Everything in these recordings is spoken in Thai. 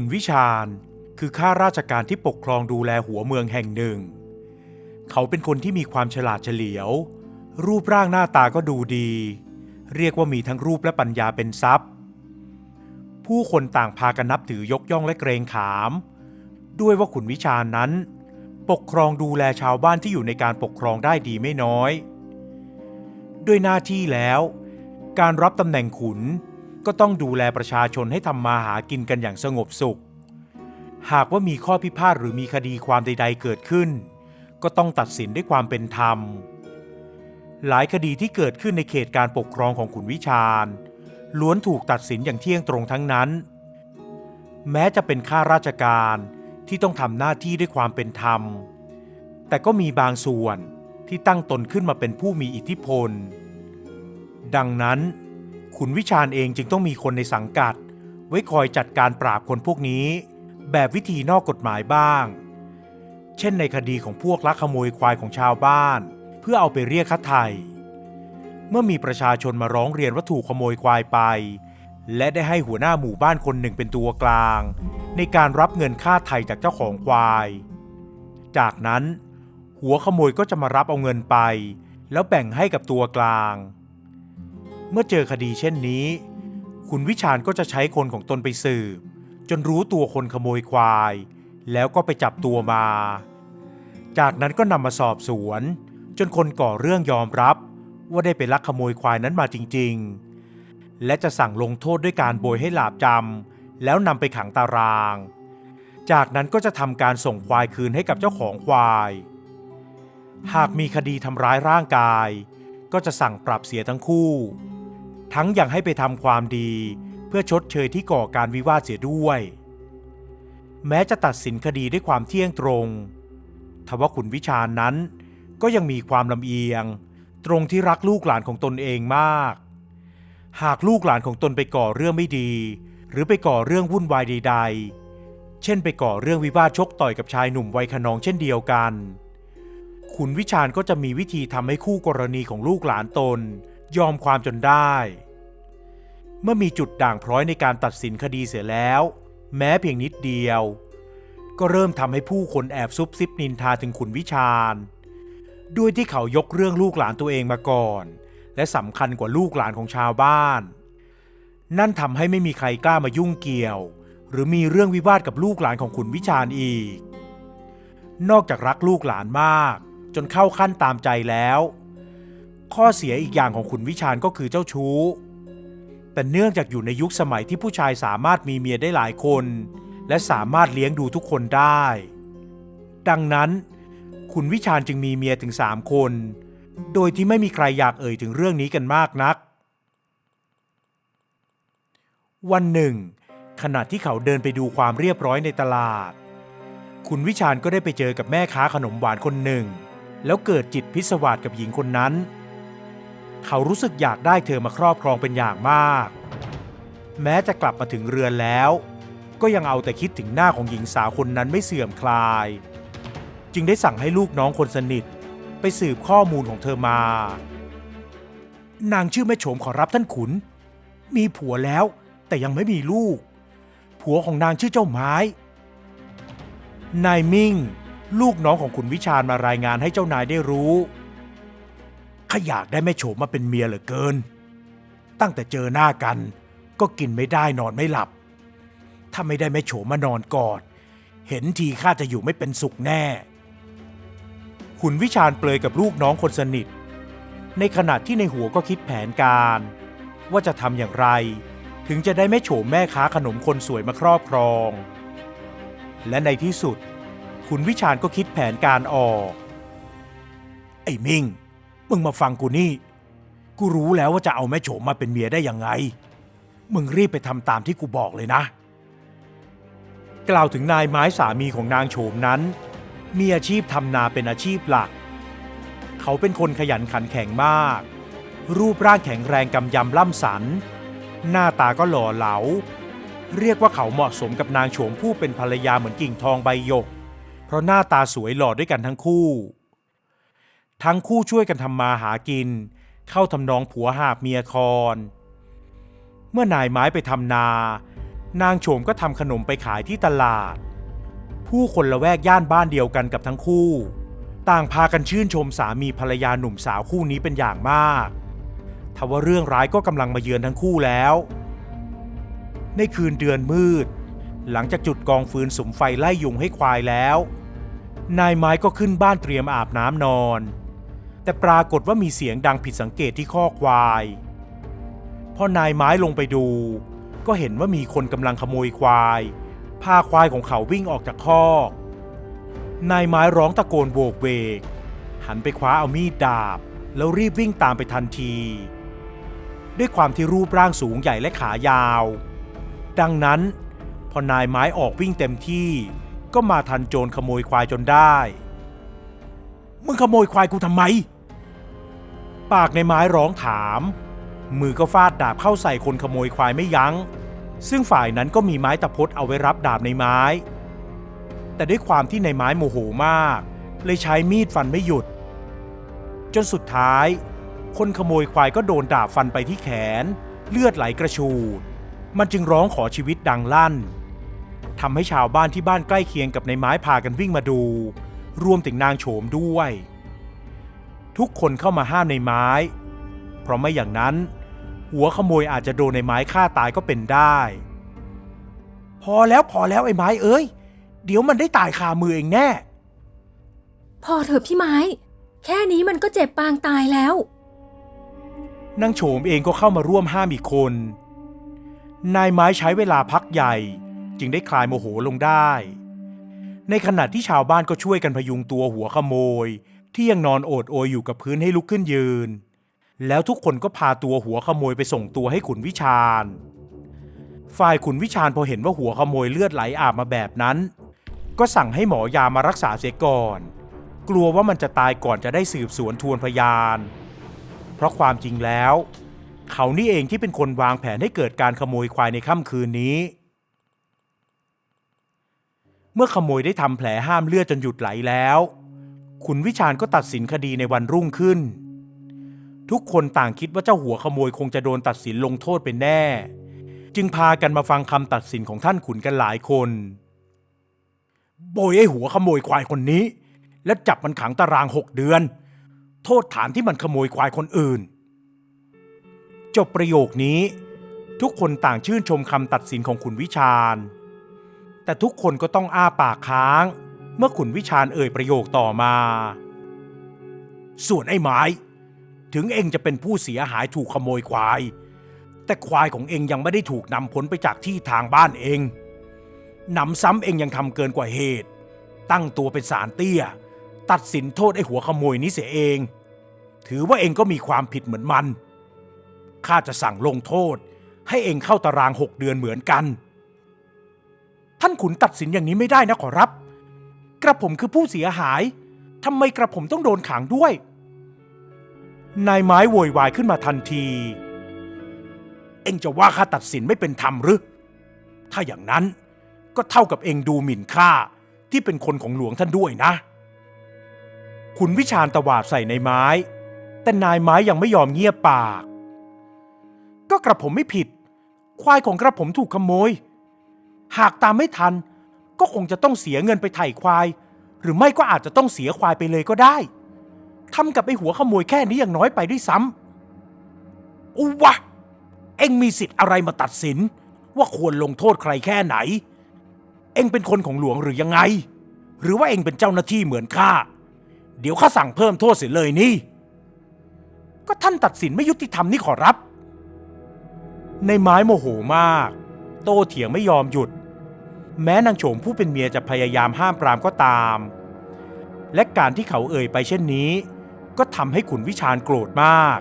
ขุนวิชาญ คือข้าราชการที่ปกครองดูแลหัวเมืองแห่งหนึ่ง เขาเป็นคนที่มีความฉลาดเฉลียว รูปร่างหน้าตาก็ดูดี เรียกว่ามีทั้งรูปและปัญญาเป็นทรัพย์ ผู้คนต่างพากันนับถือยกย่องและเกรงขาม ด้วยว่าขุนวิชาญนั้น ปกครองดูแลชาวบ้านที่อยู่ในการปกครองได้ดีไม่น้อย ด้วยหน้าที่แล้ว การรับตำแหน่งขุน ก็ต้องดูแลประชาชนให้ทำมาหากินกันอย่างสงบสุข หากว่ามีข้อพิพาทหรือมีคดีความใด ๆ เกิดขึ้น ก็ต้องตัดสินด้วยความเป็นธรรม หลายคดีที่เกิดขึ้นในเขตการปกครองของขุนวิชาญ ล้วนถูกตัดสินอย่างเที่ยงตรงทั้งนั้น แม้จะเป็นข้าราชการที่ต้องทำหน้าที่ด้วยความเป็นธรรม แต่ก็มีบางส่วนที่ตั้งตนขึ้นมาเป็นผู้มีอิทธิพล ดังนั้น ขุนวิชาญเองจึงต้องมีคนในสังกัด ไว้คอยจัดการปราบคนพวกนี้ แบบวิธีนอกกฎหมายบ้าง เช่นในคดีของพวกลักขโมยควายของชาวบ้าน เพื่อเอาไปเรียกค่าไถ่เมื่อมีประชาชนมาร้องเรียนว่าถูกขโมยควายไป และได้ให้หัวหน้าหมู่บ้านคนหนึ่งเป็นตัวกลาง ในการรับเงินค่าไถ่จากเจ้าของควาย จากนั้น หัวขโมยก็จะมารับเอาเงินไป แล้วแบ่งให้กับตัวกลาง เมื่อเจอคดีเช่นนี้ คุณวิชาญก็จะใช้คนของตนไปสืบ จนรู้ตัวคนขโมยควาย แล้วก็ไปจับตัวมา จากนั้นก็นำมาสอบสวน จนคนก่อเรื่องยอมรับ ว่าได้ไปลักขโมยควายนั้นมาจริง ๆ และจะสั่งลงโทษด้วยการโบยให้หลาบจำแล้วนำไปขังตาราง จากนั้นก็จะทำการส่งควายคืนให้กับเจ้าของควาย หากมีคดีทำร้ายร่างกาย ก็จะสั่งปรับเสียทั้งคู่ ทั้งยังให้ไปทำความดี เพื่อชดเชยที่ก่อการวิวาทเสียด้วย แม้จะตัดสินคดีด้วยความเที่ยงตรง ทว่าขุนวิชานั้น ก็ยังมีความลำเอียง ตรงที่รักลูกหลานของตนเองมาก หากลูกหลานของตนไปก่อเรื่องไม่ดี หรือไปก่อเรื่องวุ่นวายใด ๆ เช่นไปก่อเรื่องวิวาทชกต่อยกับชายหนุ่มวัยขนองเช่นเดียวกันขุนวิชาญก็จะมีวิธีทำให้คู่กรณีของลูกหลานตน ยอมความจนได้ เมื่อมีจุดด่างพร้อยในการตัดสินคดีเสียแล้ว แม้เพียงนิดเดียว ก็เริ่มทำให้ผู้คนแอบซุบซิบนินทาถึงขุนวิชาญด้วยที่เขายกเรื่องลูกหลานตัวเองมาก่อน และสำคัญกว่าลูกหลานของชาวบ้าน นั่นทำให้ไม่มีใครกล้ามายุ่งเกี่ยว หรือมีเรื่องวิวาทกับลูกหลานของขุนวิชาญอีก นอกจากรักลูกหลานมาก จนเข้าขั้นตามใจแล้ว ข้อเสียอีกอย่างของขุนวิชาญก็คือเจ้าชู้ แต่เนื่องจากอยู่ในยุคสมัยที่ผู้ชายสามารถมีเมียได้หลายคน และสามารถเลี้ยงดูทุกคนได้ ดังนั้นขุนวิชาญจึงมีเมียถึงสามคน โดยที่ไม่มีใครอยากเอ่ยถึงเรื่องนี้กันมากนัก วันหนึ่ง ขณะที่เขาเดินไปดูความเรียบร้อยในตลาดขุนวิชาญก็ได้ไปเจอกับแม่ค้าขนมหวานคนหนึ่ง แล้วเกิดจิตพิศวาสกับหญิงคนนั้น เขารู้สึกอยากได้เธอมาครอบครองเป็นอย่างมาก แม้จะกลับมาถึงเรือนแล้ว ก็ยังเอาแต่คิดถึงหน้าของหญิงสาวคนนั้นไม่เสื่อมคลาย จึงได้สั่งให้ลูกน้องคนสนิท ไปสืบข้อมูลของเธอมา นางชื่อแม่โฉมขอรับท่านขุน มีผัวแล้วแต่ยังไม่มีลูก ผัวของนางชื่อเจ้าไม้ นายมิ่ง ลูกน้องของขุนวิชาญมารายงานให้เจ้านายได้รู้ ข้าอยากได้แม่โฉมมาเป็นเมียเหลือเกิน ตั้งแต่เจอหน้ากัน ก็กินไม่ได้นอนไม่หลับ ถ้าไม่ได้แม่โฉมมานอนกอด เห็นทีข้าจะอยู่ไม่เป็นสุขแน่ ขุนวิชาญเปลยกับลูกน้องคนสนิท ในขณะที่ในหัวก็คิดแผนการ ว่าจะทำอย่างไร ถึงจะได้แม่โฉมแม่ค้าขนมคนสวยมาครอบครอง และในที่สุด ขุนวิชาญก็คิดแผนการออก ไอ้มิ่ง มึงมาฟังกูนี่ กูรู้แล้วว่าจะเอาแม่โฉมมาเป็นเมียได้ยังไง มึงรีบไปทำตามที่กูบอกเลยนะ กล่าวถึงนายไม้สามีของนางโฉมนั้น มีอาชีพทำนาเป็นอาชีพหลัก เขาเป็นคนขยันขันแข็งมาก รูปร่างแข็งแรงกำยำล่ำสัน หน้าตาก็หล่อเหลา เรียกว่าเขาเหมาะสมกับนางโฉมผู้เป็นภรรยาเหมือนกิ่งทองใบหยก เพราะหน้าตาสวยหล่อด้วยกันทั้งคู่ ทั้งคู่ช่วยกันทำมาหากิน เข้าทำนองผัวหาบเมียคอน เมื่อนายไม้ไปทำนา นางโฉมก็ทำขนมไปขายที่ตลาด ผู้คนละแวกย่านบ้านเดียวกันกับทั้งคู่ ต่างพากันชื่นชมสามีภรรยาหนุ่มสาวคู่นี้เป็นอย่างมากทว่าเรื่องร้ายก็กำลังมาเยือนทั้งคู่แล้ว ในคืนเดือนมืด หลังจากจุดกองฟืนสมไฟไล่ยุงให้ควายแล้ว นายไม้ก็ขึ้นบ้านเตรียมอาบน้ำนอน แต่ปรากฏว่ามีเสียงดังผิดสังเกตที่ข้อควายพอนายไม้ลงไปดู ก็เห็นว่ามีคนกำลังขโมยควาย พาควายของเขาวิ่งออกจากคอก นายไม้ร้องตะโกนโวกเวก หันไปคว้าเอามีดดาบ แล้วรีบวิ่งตามไปทันที ด้วยความที่รูปร่างสูงใหญ่และขายาว ดังนั้น พอนายไม้ออกวิ่งเต็มที่ก็มาทันโจรขโมยควายจนได้ มึงขโมยควายกูทำไม ปากในไม้ร้องถาม มือก็ฟาดดาบเข้าใส่คนขโมยควายไม่ยัง้ง ซึ่งฝ่ายนั้นก็มีไม้ตะพดเอาไว้รับดาบในไม้ แต่ด้วยความที่ในไม้โมโหมาก เลยใช้มีดฟันไม่หยุด จนสุดท้าย คนขโมยควายก็โดนดาบฟันไปที่แขน เลือดไหลกระชูด มันจึงร้องขอชีวิตดังลั่นทำให้ชาวบ้านที่บ้านใกล้เคียงกับในไม้พากันวิ่งมาดู รวมถึงนางโฉมด้วย ทุกคนเข้ามาห้ามในไม้ เพราะไม่อย่างนั้น หัวขโมยอาจจะโดนในไม้ฆ่าตายก็เป็นได้ พอแล้วพอแล้วไอ้ไม้เอ้ย เดี๋ยวมันได้ตายคามือเองแน่ พอเถอะพี่ไม้ แค่นี้มันก็เจ็บปางตายแล้วนางโฉมเองก็เข้ามาร่วมห้ามอีกคน นายไม้ใช้เวลาพักใหญ่ จึงได้คลายโมโหลงได้ ในขณะที่ชาวบ้านก็ช่วยกันพยุงตัวหัวขโมย ที่ยังนอนโอดโอยอยู่กับพื้นให้ลุกขึ้นยืน แล้วทุกคนก็พาตัวหัวขโมยไปส่งตัวให้ขุนวิชาญ ฝ่ายขุนวิชาญพอเห็นว่าหัวขโมยเลือดไหลอาบมาแบบนั้น ก็สั่งให้หมอยามารักษาเสียก่อน กลัวว่ามันจะตายก่อนจะได้สืบสวนทวนพยาน เพราะความจริงแล้ว เขานี่เองที่เป็นคนวางแผนให้เกิดการขโมยควายในค่ำคืนนี้เมื่อขโมยได้ทำแผลห้ามเลือดจนหยุดไหลแล้ว ขุนวิชาญก็ตัดสินคดีในวันรุ่งขึ้น ทุกคนต่างคิดว่าเจ้าหัวขโมยคงจะโดนตัดสินลงโทษเป็นแน่ จึงพากันมาฟังคำตัดสินของท่านขุนกันหลายคนโบยไอ้หัวขโมยควายคนนี้ และจับมันขังตารางหกเดือน โทษฐานที่มันขโมยควายคนอื่น จบประโยคนี้ ทุกคนต่างชื่นชมคำตัดสินของขุนวิชาญ แต่ทุกคนก็ต้องอ้าปากค้าง เมื่อขุนวิชาญเอ่ยประโยคต่อมา ส่วนไอ้ไม้ ถึงเองจะเป็นผู้เสียหายถูกขโมยควาย แต่ควายของเองยังไม่ได้ถูกนำพ้นไปจากที่ทางบ้านเองหนำซ้ำเองยังทำเกินกว่าเหตุ ตั้งตัวเป็นสารเตี้ย ตัดสินโทษไอ้หัวขโมยนี้เสียเอง ถือว่าเองก็มีความผิดเหมือนมันข้าจะสั่งลงโทษ ให้เองเข้าตารางหกเดือนเหมือนกัน ท่านขุนตัดสินอย่างนี้ไม่ได้นะขอรับ ระผมคือผู้เสียหายทำไมกระผมต้องโดนขังด้วย นายไม้โวยวายขึ้นมาทันที เองจะว่าข้าตัดสินไม่เป็นธรรมหรือ ถ้าอย่างนั้นก็เท่ากับเองดูหมิ่นข้าที่เป็นคนของหลวงท่านด้วยนะขุนวิชาญตวาดใส่ในไม้ แต่นายไม้ยังไม่ยอมเงียบปาก ก็กระผมไม่ผิด ควายของกระผมถูกขโมย หากตามไม่ทัน ก็คงจะต้องเสียเงินไปไถ่ควาย หรือไม่ก็อาจจะต้องเสียควายไปเลยก็ได้ทำกับไอ้หัวขโมยแค่นี้อยังน้อยไปด้วยซ้ำอุวะ เอ็งมีสิทธิ์อะไรมาตัดสิน ว่าควรลงโทษใครแค่ไหน เอ็งเป็นคนของหลวงหรือยังไง หรือว่าเอ็งเป็นเจ้าหน้าที่เหมือนข้า เดี๋ยวข้าสั่งเพิ่มโทษเสียเลยนี่ ก็ท่านตัดสินไม่ยุติธรรมนี่ขอรับ ในไม้โมโหมาก โตเถียงไม่ยอมหยุด แม้นางโฉมผู้เป็นเมียจะพยายามห้ามปรามก็ตาม และการที่เขาเอ่ยไปเช่นนี้ ก็ทำให้ขุนวิชาญโกรธมาก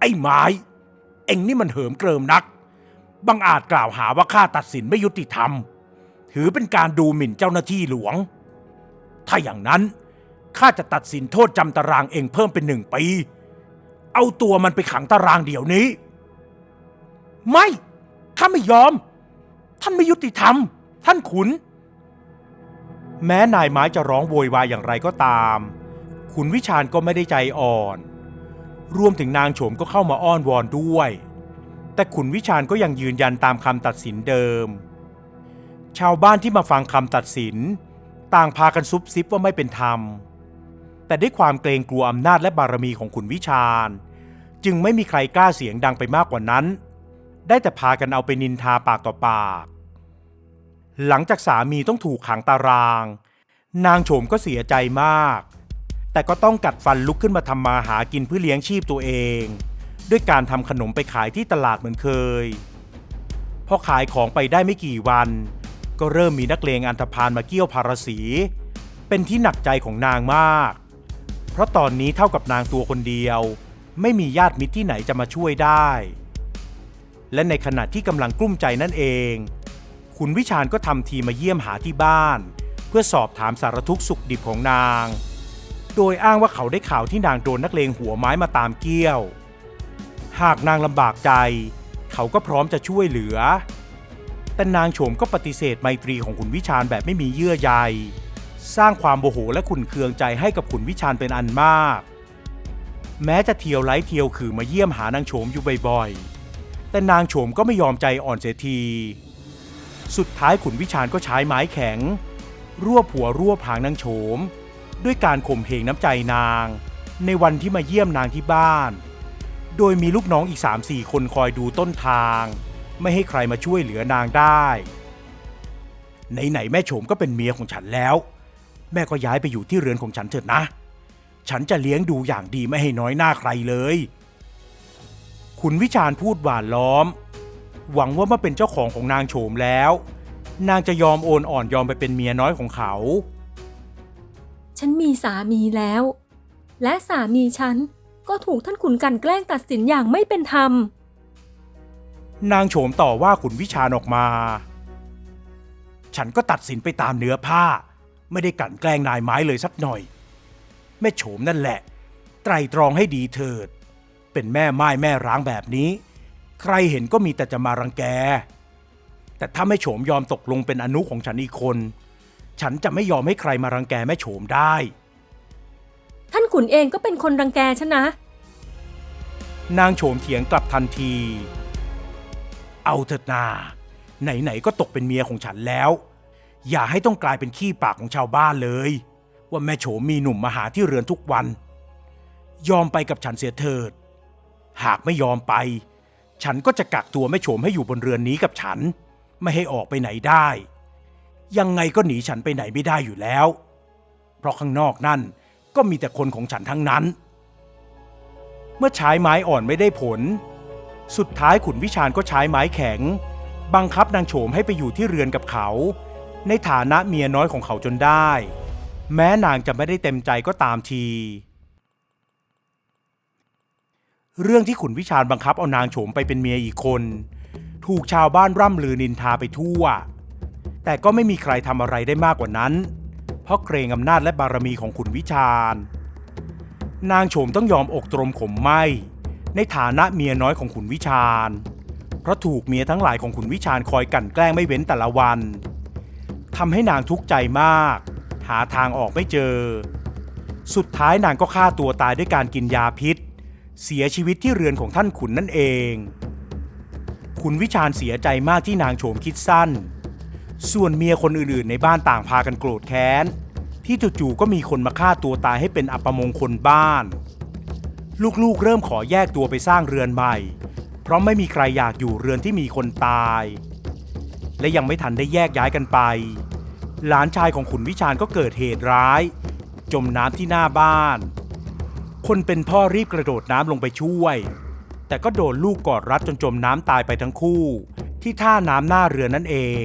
ไอ้ไม้ เอ็งนี่มันเหิมเกริมนัก บังอาจกล่าวหาว่าข้าตัดสินไม่ยุติธรรม ถือเป็นการดูหมิ่นเจ้าหน้าที่หลวง ถ้าอย่างนั้นข้าจะตัดสินโทษจำตารางเองเพิ่มเป็นหนึ่งปี เอาตัวมันไปขังตารางเดี๋ยวนี้ ไม่ ข้าไม่ยอม ท่านไม่ยุติธรรม ท่านขุน แม้นายไม้จะร้องโวยวายอย่างไรก็ตาม ขุนวิชาญก็ไม่ได้ใจอ่อน รวมถึงนางโฉมก็เข้ามาอ้อนวอนด้วย แต่ขุนวิชาญก็ยังยืนยันตามคำตัดสินเดิม ชาวบ้านที่มาฟังคำตัดสิน ต่างพากันซุบซิบว่าไม่เป็นธรรม แต่ด้วยความเกรงกลัวอำนาจและบารมีของขุนวิชาญ จึงไม่มีใครกล้าเสียงดังไปมากกว่านั้น ได้แต่พากันเอาไปนินทาปากต่อปาก หลังจากสามีต้องถูกขังตาราง นางโฉมก็เสียใจมาก แต่ก็ต้องกัดฟันลุกขึ้นมาทำมาหากินเพื่อเลี้ยงชีพตัวเอง ด้วยการทำขนมไปขายที่ตลาดเหมือนเคย พอขายของไปได้ไม่กี่วัน ก็เริ่มมีนักเลงอันธพาลมาเกี่ยวพารสี เป็นที่หนักใจของนางมาก เพราะตอนนี้เท่ากับนางตัวคนเดียว ไม่มีญาติมิตรที่ไหนจะมาช่วยได้ และในขณะที่กำลังกลุ้มใจนั่นเองขุนวิชาญก็ทำทีมาเยี่ยมหาที่บ้าน เพื่อสอบถามสารทุกข์สุขดิบของนาง โดยอ้างว่าเขาได้ข่าวที่นางโดนนักเลงหัวไม้มาตามเกี้ยว หากนางลำบากใจ เขาก็พร้อมจะช่วยเหลือ แต่นางโฉมก็ปฏิเสธไมตรีของขุนวิชาญแบบไม่มีเยื่อใย สร้างความโมโหและขุนเคืองใจให้กับขุนวิชาญเป็นอันมาก แม้จะเที่ยวไล้เที่ยวคือมาเยี่ยมหานางโฉมอยู่บ่อยๆ แต่นางโฉมก็ไม่ยอมใจอ่อนเสียที สุดท้ายขุนวิชาญก็ใช้ไม้แข็ง รวบหัวรวบหางนางโฉม ด้วยการข่มเหงน้ำใจนาง ในวันที่มาเยี่ยมนางที่บ้าน โดยมีลูกน้องอีก3-4คนคอยดูต้นทาง ไม่ให้ใครมาช่วยเหลือนางได้ไหนๆแม่โฉมก็เป็นเมียของฉันแล้ว แม่ก็ย้ายไปอยู่ที่เรือนของฉันเถิดนะ ฉันจะเลี้ยงดูอย่างดีไม่ให้น้อยหน้าใครเลย ขุนวิชาญพูดหวานล้อม หวังว่าเมื่อเป็นเจ้าของของนางโฉมแล้ว นางจะยอมโอนอ่อนยอมไปเป็นเมียน้อยของเขา ฉันมีสามีแล้ว และสามีฉันก็ถูกท่านขุนกลันแกล้งตัดสินอย่างไม่เป็นธรรม นางโฉมต่อว่าขุนวิชาญออกมา ฉันก็ตัดสินไปตามเนื้อผ้า ไม่ได้กลั่นแกล้งนายไม้เลยสักหน่อย แม่โฉมนั่นแหละ ไตรตรองให้ดีเถิด เป็นแม่ไม้แม่ร้างแบบนี้ ใครเห็นก็มีแต่จะมารังแก แต่ถ้าแม่โฉมยอมตกลงเป็นอนุของฉันอีกคน ฉันจะไม่ยอมให้ใครมารังแกแม่โฉมได้ ท่านขุนเองก็เป็นคนรังแกฉันนะ นางโฉมเถียงกลับทันที เอาเถิดนา ไหนๆก็ตกเป็นเมียของฉันแล้ว อย่าให้ต้องกลายเป็นขี้ปากของชาวบ้านเลย ว่าแม่โฉมมีหนุ่มมาหาที่เรือนทุกวันยอมไปกับฉันเสียเถิด หากไม่ยอมไป ฉันก็จะกักตัวแม่โฉมให้อยู่บนเรือนนี้กับฉัน ไม่ให้ออกไปไหนได้ ยังไงก็หนีฉันไปไหนไม่ได้อยู่แล้ว เพราะข้างนอกนั่นก็มีแต่คนของฉันทั้งนั้น เมื่อใช้ไม้อ่อนไม่ได้ผล สุดท้ายขุนวิชาญก็ใช้ไม้แข็ง บังคับนางโฉมให้ไปอยู่ที่เรือนกับเขา ในฐานะเมียน้อยของเขาจนได้ แม้นางจะไม่ได้เต็มใจก็ตามที เรื่องที่ขุนวิชาญบังคับเอานางโฉมไปเป็นเมียอีกคน ถูกชาวบ้านร่ำลือนินทาไปทั่ว แต่ก็ไม่มีใครทำอะไรได้มากกว่านั้น เพราะเกรงอำนาจและบารมีของขุนวิชาญ นางโฉมต้องยอมอกตรมขมไหมในฐานะเมียน้อยของขุนวิชาญ เพราะถูกเมียทั้งหลายของขุนวิชาญคอยกั่นแกล้งไม่เว้นแต่ละวันทำให้นางทุกข์ใจมาก หาทางออกไม่เจอ สุดท้ายนางก็ฆ่าตัวตายด้วยการกินยาพิษ เสียชีวิตที่เรือนของท่านขุนนั่นเองขุนวิชาญเสียใจมากที่นางโฉมคิดสั้น ส่วนเมียคนอื่นๆ ในบ้านต่างพากันโกรธแค้น ที่จู่ๆก็มีคนมาฆ่าตัวตายให้เป็นอัปมงคลบ้าน ลูกๆเริ่มขอแยกตัวไปสร้างเรือนใหม่ เพราะไม่มีใครอยากอยู่เรือนที่มีคนตาย และยังไม่ทันได้แยกย้ายกันไป หลานชายของขุนวิชาญก็เกิดเหตุร้าย จมน้ำที่หน้าบ้าน คนเป็นพ่อรีบกระโดดน้ำลงไปช่วย แต่ก็โดนลูกกอดรัดจนจมน้ำตายไปทั้งคู่ ที่ท่าน้ำหน้าเรือนั่นเอง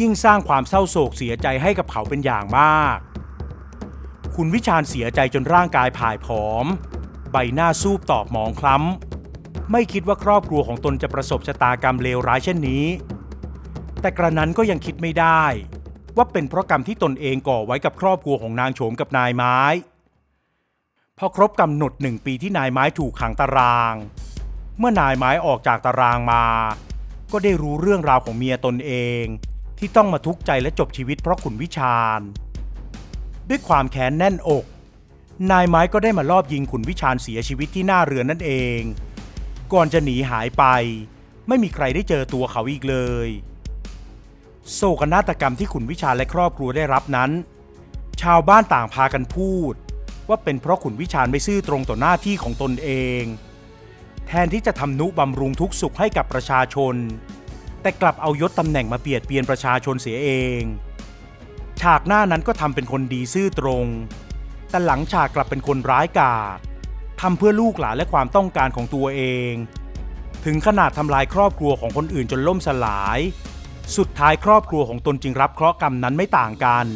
ยิ่งสร้างความเศร้าโศกเสียใจให้กับเขาเป็นอย่างมาก คุณวิชาญเสียใจจนร่างกายผายผอม ใบหน้าซูบตอบหมองคล้ำ ไม่คิดว่าครอบครัวของตนจะประสบชะตากรรมเลวร้ายเช่นนี้ แต่กระนั้นก็ยังคิดไม่ได้ ว่าเป็นเพราะกรรมที่ตนเองก่อไว้กับครอบครัวของนางโฉมกับนายไม้ พอครบกำหนดหนึ่งปีที่นายไม้ถูกขังตาราง เมื่อนายไม้ออกจากตารางมา ก็ได้รู้เรื่องราวของเมียตนเอง ที่ต้องมาทุกข์ใจและจบชีวิตเพราะขุนวิชาญ ด้วยความแค้นแน่นอก นายไม้ก็ได้มาลอบยิงขุนวิชาญเสียชีวิตที่หน้าเรือนนั่นเอง ก่อนจะหนีหายไป ไม่มีใครได้เจอตัวเขาอีกเลย โศกนาฏกรรมที่ขุนวิชาและครอบครัวได้รับนั้น ชาวบ้านต่างพากันพูด ว่าเป็นเพราะขุนวิชาญไม่ซื่อตรงต่อหน้าที่ของตนเอง แทนที่จะทำนุบำรุงทุกสุขให้กับประชาชน แต่กลับเอายศตำแหน่งมาเบียดเบียนประชาชนเสียเอง ฉากหน้านั้นก็ทำเป็นคนดีซื่อตรง แต่หลังฉากกลับเป็นคนร้ายกาจทำเพื่อลูกหลานและความต้องการของตัวเอง ถึงขนาดทำลายครอบครัวของคนอื่นจนล่มสลาย สุดท้ายครอบครัวของตนจึงรับเคราะห์กรรมนั้นไม่ต่างกัน